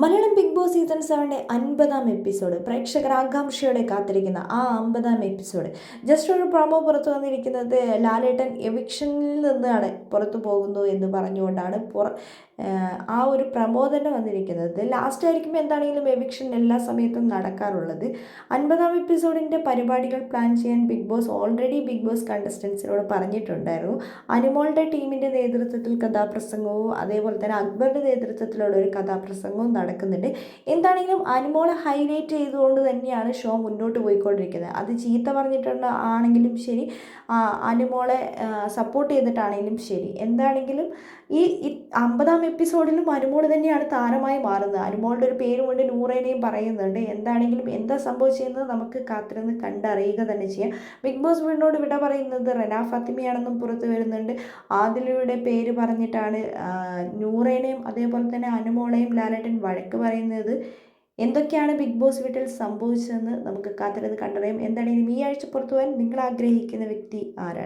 Malayalam big boss season സെവന്റെ അൻപതാം episode. പ്രേക്ഷകർ ആകാംക്ഷയോടെ കാത്തിരിക്കുന്ന ആ അമ്പതാം എപ്പിസോഡ്. ജസ്റ്റ് ഒരു പ്രൊമോ പുറത്തു വന്നിരിക്കുന്നത് ലാലേട്ടൻ എവിക്ഷനിൽ നിന്നാണ് പുറത്തു പോകുന്നു എന്ന് പറഞ്ഞുകൊണ്ടാണ് പുറ ആ ഒരു പ്രമോ തന്നെ വന്നിരിക്കുന്നത്. ലാസ്റ്റ് ആയിരിക്കും എന്താണെങ്കിലും എവിക്ഷൻ എല്ലാ സമയത്തും നടക്കാറുള്ളത്. അൻപതാം എപ്പിസോഡിന്റെ പരിപാടികൾ പ്ലാൻ ചെയ്യാൻ Bigg Boss already Bigg Boss കണ്ടസ്റ്റൻസിനോട് പറഞ്ഞിട്ടുണ്ടായിരുന്നു. അനുമോളുടെ ടീമിന്റെ നേതൃത്വത്തിൽ കഥാപ്രസംഗവും അതേപോലെ തന്നെ അക്ബറിന്റെ നേതൃത്വത്തിലുള്ള ഒരു കഥാപ്രസംഗവും നടക്കുന്നുണ്ട്. എന്താണെങ്കിലും അനുമോളെ ഹൈലൈറ്റ് ചെയ്തുകൊണ്ട് തന്നെയാണ് ഷോ മുന്നോട്ട് പോയിക്കൊണ്ടിരിക്കുന്നത്. അത് ചീത്ത പറഞ്ഞിട്ടുണ്ട് ആണെങ്കിലും ശരി. അനുമോളെ സപ്പോർട്ട് ചെയ്തിട്ടാണെങ്കിലും ശരി. എന്താണെങ്കിലും ഈ അമ്പതാം എപ്പിസോഡിലും അനുമോൾ തന്നെയാണ് താരമായി മാറുന്നത്. അനുമോളുടെ ഒരു പേര് കൊണ്ട് നൂറേനെയും പറയുന്നുണ്ട്. എന്താണെങ്കിലും എന്താ സംഭവിച്ചതെന്ന് നമുക്ക് കാത്തിരുന്ന് കണ്ടറിയുക തന്നെ ചെയ്യാം. ബിഗ് ബോസ് വീടിനോട് വിട പറയുന്നത് റെന ഫാത്തിമയാണെന്നും പുറത്തു വരുന്നുണ്ട്. ആദിലയുടെ പേര് പറഞ്ഞിട്ടാണ് നൂറേനെയും അതേപോലെ തന്നെ അനുമോളെയും ലാലേട്ടൻ വഴക്ക് പറയുന്നത് എന്തൊക്കെയാണ് ബിഗ് ബോസ് വീട്ടിൽ സംഭവിച്ചതെന്ന് നമുക്ക് കാത്തിരുന്ന് കണ്ടറിയാം. എന്താണെങ്കിലും ഈ ആഴ്ച പുറത്തു പോകാൻ നിങ്ങൾ ആഗ്രഹിക്കുന്ന വ്യക്തി ആരാണ്?